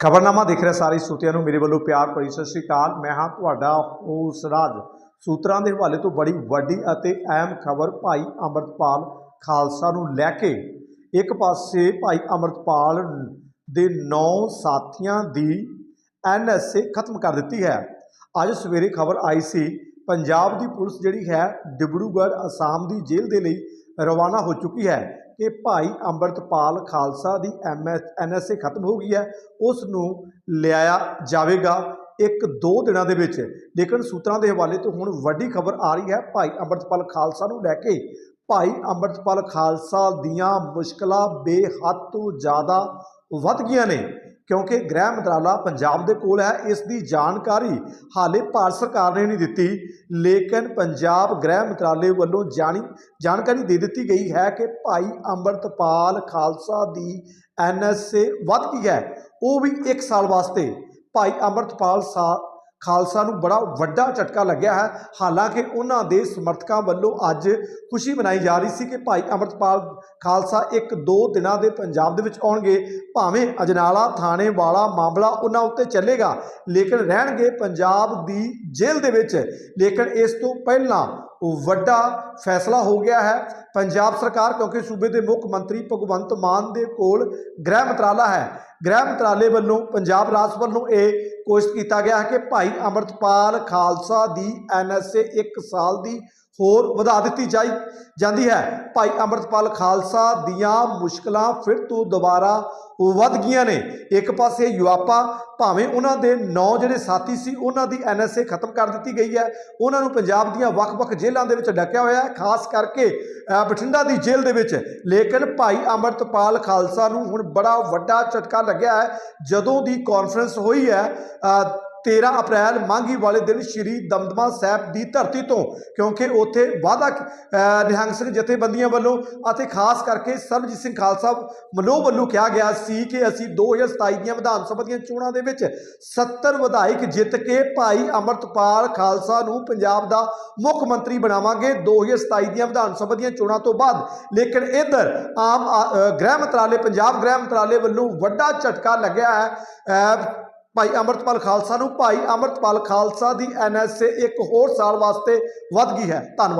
ਖਬਰਨਾਮਾ ਦੇਖ ਰਹੇ ਸਾਰੇ ਸਰੋਤਿਆਂ ਨੂੰ ਮੇਰੇ ਵੱਲੋਂ ਪਿਆਰ ਭਰੀ ਸਤਿ ਸ੍ਰੀ ਅਕਾਲ। ਮੈਂ ਹਾਂ ਤੁਹਾਡਾ ਹੋਸ ਰਾਜ। ਸੂਤਰਾਂ ਦੇ ਹਵਾਲੇ ਤੋਂ ਬੜੀ ਵੱਡੀ ਅਤੇ ਅਹਿਮ ਖਬਰ ਭਾਈ ਅੰਮ੍ਰਿਤਪਾਲ ਖਾਲਸਾ ਨੂੰ ਲੈ ਕੇ ਇੱਕ ਪਾਸੇ ਭਾਈ ਅੰਮ੍ਰਿਤਪਾਲ ਦੇ 9 ਸਾਥੀਆਂ ਦੀ ਐਨਐਸਏ ਖਤਮ ਕਰ ਦਿੱਤੀ ਹੈ। ਅੱਜ ਸਵੇਰੇ ਖਬਰ ਆਈ ਸੀ, ਪੰਜਾਬ ਦੀ ਪੁਲਿਸ ਜਿਹੜੀ ਹੈ ਡਿਬੜੂਗੜ੍ਹ ਅਸਾਮ ਦੀ ਜੇਲ੍ਹ ਦੇ ਲਈ ਰਵਾਨਾ ਹੋ ਚੁੱਕੀ ਹੈ। ਕਿ ਭਾਈ ਅੰਮ੍ਰਿਤਪਾਲ ਖਾਲਸਾ ਦੀ ਐਮਐਸ ਐਨਐਸਏ ਖਤਮ ਹੋ ਗਈ ਹੈ ਉਸ ਨੂੰ ਲਿਆਇਆ ਜਾਵੇਗਾ ਇੱਕ ਦੋ ਦਿਨਾਂ ਦੇ ਵਿੱਚ। ਲੇਕਿਨ ਸੂਤਰਾਂ ਦੇ ਹਵਾਲੇ ਤੋਂ ਹੁਣ ਵੱਡੀ ਖਬਰ ਆ ਰਹੀ ਹੈ, ਭਾਈ ਅੰਮ੍ਰਿਤਪਾਲ ਖਾਲਸਾ ਨੂੰ ਲੈ ਕੇ। ਭਾਈ ਅੰਮ੍ਰਿਤਪਾਲ ਖਾਲਸਾ ਦੀਆਂ ਮੁਸ਼ਕਲਾਂ ਬੇਹੱਦ ਤੋਂ ਜ਼ਿਆਦਾ ਵੱਧ ਗਈਆਂ ਨੇ। ਕਿਉਂਕਿ ਗ੍ਰਹਿ ਮੰਤਰਾਲਾ ਪੰਜਾਬ ਦੇ ਕੋਲ ਹੈ, ਇਸ ਦੀ ਜਾਣਕਾਰੀ ਹਾਲੇ ਭਾਰਤ ਸਰਕਾਰ ਨੇ ਨਹੀਂ ਦਿੱਤੀ। ਲੇਕਿਨ ਪੰਜਾਬ ਗ੍ਰਹਿ ਮੰਤਰਾਲੇ ਵੱਲੋਂ ਜਾਣੀ, ਜਾਣਕਾਰੀ ਦੇ ਦਿੱਤੀ ਗਈ ਹੈ ਕਿ ਭਾਈ ਅੰਮ੍ਰਿਤਪਾਲ ਖਾਲਸਾ ਦੀ ਐਨਐਸਏ ਵੱਧ ਗਈ ਹੈ। ਉਹ ਵੀ 1 ਸਾਲ ਵਾਸਤੇ। ਭਾਈ ਅੰਮ੍ਰਿਤਪਾਲ ਸਾ ਖਾਲਸਾ ਨੂੰ ਬੜਾ ਵੱਡਾ ਝਟਕਾ ਲੱਗਿਆ ਹੈ। ਹਾਲਾਂਕਿ ਉਹਨਾਂ ਦੇ ਸਮਰਥਕਾਂ ਵੱਲੋਂ ਅੱਜ ਖੁਸ਼ੀ ਮਨਾਈ ਜਾ ਰਹੀ ਸੀ ਕਿ ਭਾਈ ਅੰਮ੍ਰਿਤਪਾਲ ਖਾਲਸਾ ਇੱਕ ਦੋ ਦਿਨਾਂ ਦੇ ਪੰਜਾਬ ਦੇ ਵਿੱਚ ਆਉਣਗੇ। ਭਾਵੇਂ ਅਜਨਾਲਾ ਥਾਣੇ ਵਾਲਾ ਮਾਮਲਾ ਉਹਨਾਂ ਉੱਤੇ ਚੱਲੇਗਾ, ਲੇਕਿਨ ਰਹਿਣਗੇ ਪੰਜਾਬ ਦੀ ਜੇਲ੍ਹ ਦੇ ਵਿੱਚ। ਲੇਕਿਨ ਇਸ ਤੋਂ ਪਹਿਲਾਂ ਵੱਡਾ ਫੈਸਲਾ ਹੋ ਗਿਆ ਹੈ ਪੰਜਾਬ ਸਰਕਾਰ, ਕਿਉਂਕਿ ਸੂਬੇ ਦੇ ਮੁੱਖ ਮੰਤਰੀ ਭਗਵੰਤ ਮਾਨ ਦੇ ਕੋਲ ਗ੍ਰਹਿ ਮੰਤਰਾਲਾ ਹੈ। ਗ੍ਰਹਿ ਮੰਤਰਾਲੇ ਵੱਲੋਂ, ਪੰਜਾਬ ਰਾਜ ਵੱਲੋਂ ਇਹ ਕੋਸ਼ਿਸ਼ ਕੀਤਾ ਗਿਆ ਹੈ ਕਿ ਭਾਈ ਅੰਮ੍ਰਿਤਪਾਲ ਖਾਲਸਾ ਦੀ ਐਨਐਸਏ 1 ਸਾਲ ਦੀ ਹੋਰ ਵਧਾ ਦਿੱਤੀ ਜਾਈ, ਜਾਂਦੀ ਹੈ। ਭਾਈ ਅੰਮ੍ਰਿਤਪਾਲ ਖਾਲਸਾ ਦੀਆਂ ਮੁਸ਼ਕਲਾਂ ਫਿਰ ਤੋਂ ਦੁਬਾਰਾ ਵੱਧ ਗਈਆਂ ਨੇ। ਇੱਕ ਪਾਸੇ ਯੁਆਪਾ, ਭਾਵੇਂ ਉਹਨਾਂ ਦੇ ਨੌ ਜਿਹੜੇ ਸਾਥੀ ਸੀ, ਉਹਨਾਂ ਦੀ ਐਨਐਸਏ ਖਤਮ ਕਰ ਦਿੱਤੀ ਗਈ ਹੈ। ਉਹਨਾਂ ਨੂੰ ਪੰਜਾਬ ਦੀਆਂ ਵੱਖ-ਵੱਖ ਜੇਲ੍ਹਾਂ ਦੇ ਵਿੱਚ ਡੱਕਿਆ ਹੋਇਆ ਹੈ, ਖਾਸ ਕਰਕੇ ਬਠਿੰਡਾ ਦੀ ਜੇਲ੍ਹ ਦੇ ਵਿੱਚ। ਲੇਕਿਨ ਭਾਈ ਅੰਮ੍ਰਿਤਪਾਲ ਖਾਲਸਾ ਨੂੰ ਹੁਣ ਬੜਾ ਵੱਡਾ ਝਟਕਾ ਲੱਗਿਆ ਹੈ। ਜਦੋਂ ਦੀ ਕਾਨਫਰੰਸ ਹੋਈ ਹੈ 13 ਅਪ੍ਰੈਲ ਮਾਂਗੀ ਵਾਲੇ ਦਿਨ ਸ਼੍ਰੀ ਦਮਦਮਾ ਸਾਹਿਬ ਦੀ ਧਰਤੀ ਤੋਂ, ਕਿਉਂਕਿ ਉੱਥੇ ਵਾਅਦਾ ਨਿਹੰਗ ਸਿੰਘ ਜਥੇਬੰਦੀਆਂ ਵੱਲੋਂ ਅਤੇ ਖਾਸ ਕਰਕੇ ਸਰਬਜੀਤ ਸਿੰਘ ਖਾਲਸਾ ਮਲੋਹ ਵੱਲੋਂ ਕਿਹਾ ਗਿਆ ਸੀ ਕਿ ਅਸੀਂ 2027 ਦੀਆਂ ਵਿਧਾਨ ਸਭਾ ਦੀਆਂ ਚੋਣਾਂ ਦੇ ਵਿੱਚ 70 ਵਿਧਾਇਕ ਜਿੱਤ ਕੇ ਭਾਈ ਅੰਮ੍ਰਿਤਪਾਲ ਖਾਲਸਾ ਨੂੰ ਪੰਜਾਬ ਦਾ ਮੁੱਖ ਮੰਤਰੀ ਬਣਾਵਾਂਗੇ। 2027 ਦੀਆਂ ਵਿਧਾਨ ਸਭਾ ਦੀਆਂ ਚੋਣਾਂ ਤੋਂ ਬਾਅਦ, ਲੇਕਿਨ ਇੱਧਰ ਆਮ ਗ੍ਰਹਿ ਮੰਤਰਾਲੇ, ਪੰਜਾਬ ਗ੍ਰਹਿ ਮੰਤਰਾਲੇ ਵੱਲੋਂ ਵੱਡਾ ਝਟਕਾ ਲੱਗਿਆ ਹੈ। ਭਾਈ ਅੰਮ੍ਰਿਤਪਾਲ ਖਾਲਸਾ ਨੂੰ, ਭਾਈ ਅੰਮ੍ਰਿਤਪਾਲ ਖਾਲਸਾ ਦੀ ਐਨਐਸਏ ਇੱਕ ਹੋਰ ਸਾਲ ਵਾਸਤੇ ਵੱਧ ਗਈ ਹੈ। ਧੰਨਵਾਦ।